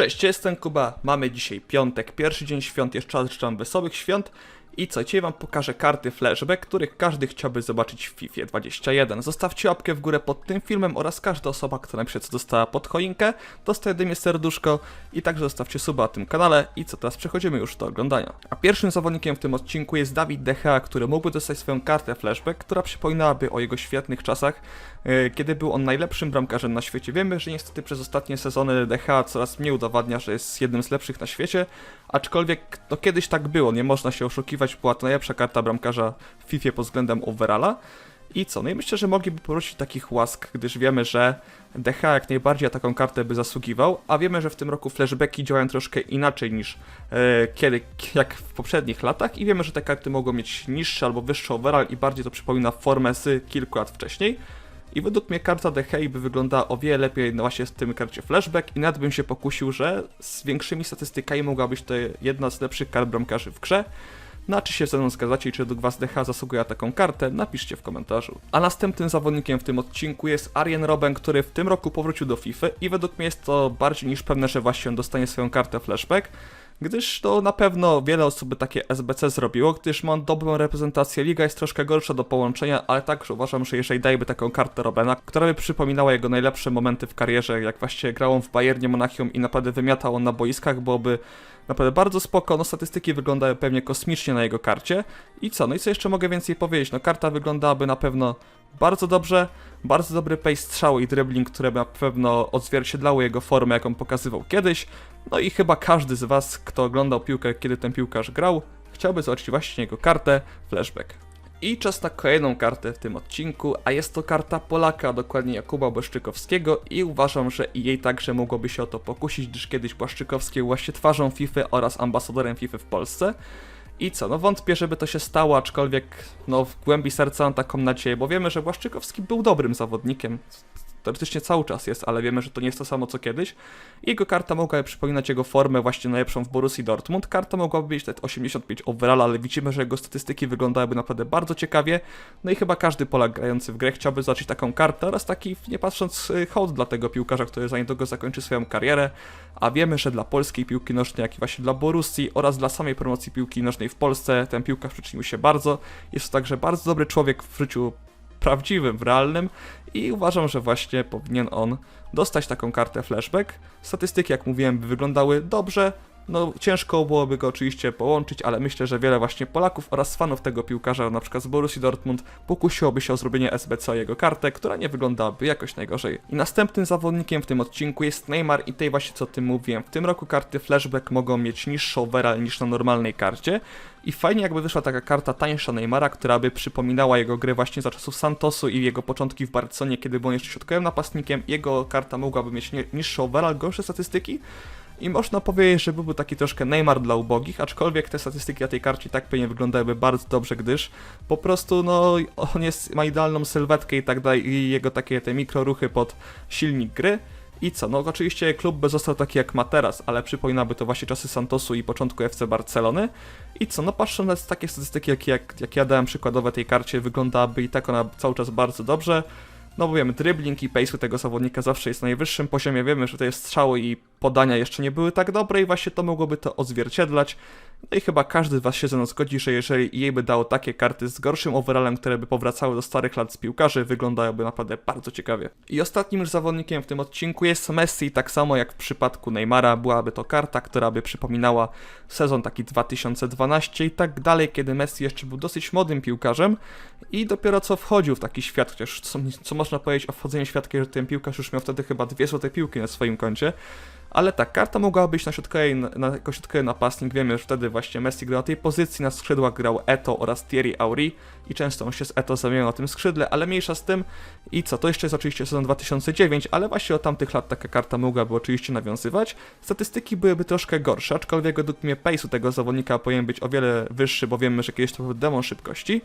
Cześć, jestem Kuba. Mamy dzisiaj piątek, pierwszy dzień świąt, jeszcze raz życzę wesołych świąt. I co, dzisiaj wam pokażę karty flashback, których każdy chciałby zobaczyć w FIFA 21. Zostawcie łapkę w górę pod tym filmem oraz każda osoba, która napisze co dostała pod choinkę, dostaje dymie serduszko i także zostawcie suba na tym kanale. I co, teraz przechodzimy już do oglądania. A pierwszym zawodnikiem w tym odcinku jest Dawid Decha, który mógłby dostać swoją kartę flashback, która przypominałaby o jego świetnych czasach, e, kiedy był on najlepszym bramkarzem na świecie. Wiemy, że niestety przez ostatnie sezony DH coraz mniej udowadnia, że jest jednym z lepszych na świecie, aczkolwiek no kiedyś tak było, nie można się oszukiwać, była to najlepsza karta bramkarza w FIFA pod względem overalla. I co? No i myślę, że mogliby poruszyć takich łask, gdyż wiemy, że DH jak najbardziej na taką kartę by zasługiwał, a wiemy, że w tym roku flashbacki działają troszkę inaczej niż e, kiedy, jak w poprzednich latach i wiemy, że te karty mogą mieć niższy albo wyższy overall i bardziej to przypomina formę z kilku lat wcześniej. I według mnie karta The Hay by wyglądała o wiele lepiej no właśnie z tym karcie flashback i nawet bym się pokusił, że z większymi statystykami mogła być to jedna z lepszych kart bramkarzy w grze. No a czy się ze mną zgadzacie i czy was DH zasługuje na taką kartę, napiszcie w komentarzu. A następnym zawodnikiem w tym odcinku jest Arjen Robben, który w tym roku powrócił do FIFA i według mnie jest to bardziej niż pewne, że właśnie on dostanie swoją kartę flashback gdyż to na pewno wiele osób by takie SBC zrobiło, gdyż ma on dobrą reprezentację, liga jest troszkę gorsza do połączenia, ale także uważam, że jeżeli dajby taką kartę Robena, która by przypominała jego najlepsze momenty w karierze, jak właśnie grał on w Bayernie Monachium i naprawdę wymiatał on na boiskach, byłoby naprawdę bardzo spoko, no statystyki wyglądają pewnie kosmicznie na jego karcie. I co, no i co jeszcze mogę więcej powiedzieć, no karta wyglądałaby na pewno bardzo dobrze, bardzo dobry pace strzału i dribbling, które na pewno odzwierciedlały jego formę, jaką pokazywał kiedyś. No i chyba każdy z was, kto oglądał piłkę, kiedy ten piłkarz grał, chciałby zobaczyć właśnie jego kartę flashback. I czas na kolejną kartę w tym odcinku, a jest to karta Polaka, dokładnie Jakuba Błaszczykowskiego i uważam, że jej także mogłoby się o to pokusić, gdyż kiedyś Błaszczykowski był właśnie twarzą FIFA oraz ambasadorem FIFA w Polsce. I co, no wątpię, żeby to się stało, aczkolwiek no w głębi serca mam taką nadzieję, bo wiemy, że Błaszczykowski był dobrym zawodnikiem. Teoretycznie cały czas jest, ale wiemy, że to nie jest to samo co kiedyś. Jego karta mogłaby przypominać jego formę właśnie najlepszą w Borussii Dortmund. Karta mogłaby mieć nawet 85 overall, ale widzimy, że jego statystyki wyglądałyby naprawdę bardzo ciekawie. No i chyba każdy Polak grający w grę chciałby zobaczyć taką kartę oraz taki, nie patrząc, y, hołd dla tego piłkarza, który za niedługo zakończy swoją karierę. A wiemy, że dla polskiej piłki nożnej, jak i właśnie dla Borussii oraz dla samej promocji piłki nożnej w Polsce ten piłkarz przyczynił się bardzo. Jest to także bardzo dobry człowiek w życiu prawdziwym, realnym i uważam, że właśnie powinien on dostać taką kartę flashback. Statystyki, jak mówiłem, by wyglądały dobrze. No, ciężko byłoby go oczywiście połączyć, ale myślę, że wiele właśnie Polaków oraz fanów tego piłkarza, na przykład z Borussii Dortmund, pokusiłoby się o zrobienie SBC jego kartę, która nie wyglądałaby jakoś najgorzej. I następnym zawodnikiem w tym odcinku jest Neymar i tej właśnie co tym mówiłem. W tym roku karty flashback mogą mieć niższy overall niż na normalnej karcie. I fajnie jakby wyszła taka karta tańsza Neymara, która by przypominała jego grę właśnie za czasów Santosu i jego początki w Barcelonie, kiedy był jeszcze środkowym napastnikiem. Jego karta mogłaby mieć nie, niższy overall, gorsze statystyki. I można powiedzieć, że byłby taki troszkę Neymar dla ubogich, aczkolwiek te statystyki na tej karcie tak pewnie wyglądałyby bardzo dobrze, gdyż po prostu no on jest, ma idealną sylwetkę i tak dalej i jego takie te mikroruchy pod silnik gry. I co? No oczywiście klub by został taki jak ma teraz, ale przypominaby to właśnie czasy Santosu i początku FC Barcelony. I co? No patrząc na takie statystyki, jak, jak, jak ja dałem przykładowe tej karcie, wyglądałaby i tak ona cały czas bardzo dobrze. No bo wiemy, dribbling i pace tego zawodnika zawsze jest na najwyższym poziomie, wiemy, że jest strzały i podania jeszcze nie były tak dobre i właśnie to mogłoby to odzwierciedlać. No i chyba każdy z Was się ze mną zgodzi, że jeżeli jej by dało takie karty z gorszym overallem, które by powracały do starych lat z piłkarzy, wyglądałyby naprawdę bardzo ciekawie. I ostatnim już zawodnikiem w tym odcinku jest Messi, tak samo jak w przypadku Neymara, byłaby to karta, która by przypominała sezon taki 2012 i tak dalej, kiedy Messi jeszcze był dosyć młodym piłkarzem i dopiero co wchodził w taki świat, chociaż co, co można powiedzieć o wchodzeniu w świat, kiedy ten piłkarz już miał wtedy chyba dwie złote piłki na swoim koncie. Ale tak, karta mogła być na środkowej, na, jako środkowy napastnik. Wiemy, że wtedy właśnie Messi grał na tej pozycji, na skrzydłach grał Eto oraz Thierry Auri i często on się z Eto zamieniał na tym skrzydle, ale mniejsza z tym. I co, to jeszcze jest oczywiście sezon 2009, ale właśnie od tamtych lat taka karta mogłaby oczywiście nawiązywać. Statystyki byłyby troszkę gorsze, aczkolwiek według mnie pace'u tego zawodnika powinien być o wiele wyższy, bo wiemy, że kiedyś to był demon szybkości.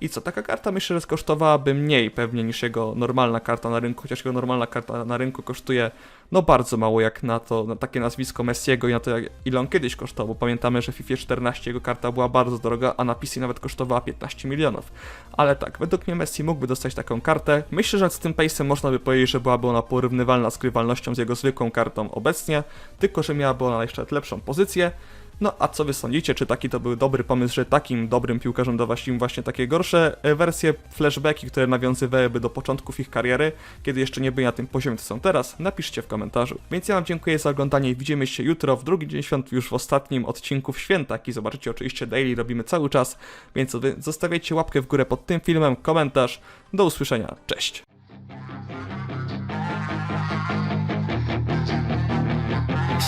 I co, taka karta myślę, że kosztowałaby mniej pewnie niż jego normalna karta na rynku, chociaż jego normalna karta na rynku kosztuje no bardzo mało jak na to, na takie nazwisko Messiego i na to jak, ile on kiedyś kosztował, pamiętamy, że w FIFA 14 jego karta była bardzo droga, a na PC nawet kosztowała 15 milionów. Ale tak, według mnie Messi mógłby dostać taką kartę. Myślę, że z tym pace'em można by powiedzieć, że byłaby ona porównywalna z grywalnością z jego zwykłą kartą obecnie, tylko że miałaby ona jeszcze lepszą pozycję. No a co wy sądzicie, czy taki to był dobry pomysł, że takim dobrym piłkarzom dawać im właśnie takie gorsze e, wersje, flashbacki, które nawiązywałyby do początków ich kariery, kiedy jeszcze nie byli na tym poziomie, co są teraz? Napiszcie w komentarzu. Więc ja wam dziękuję za oglądanie i widzimy się jutro w drugi dzień świąt, już w ostatnim odcinku w święta, jaki zobaczycie oczywiście daily, robimy cały czas, więc zostawiajcie łapkę w górę pod tym filmem, komentarz, do usłyszenia, cześć!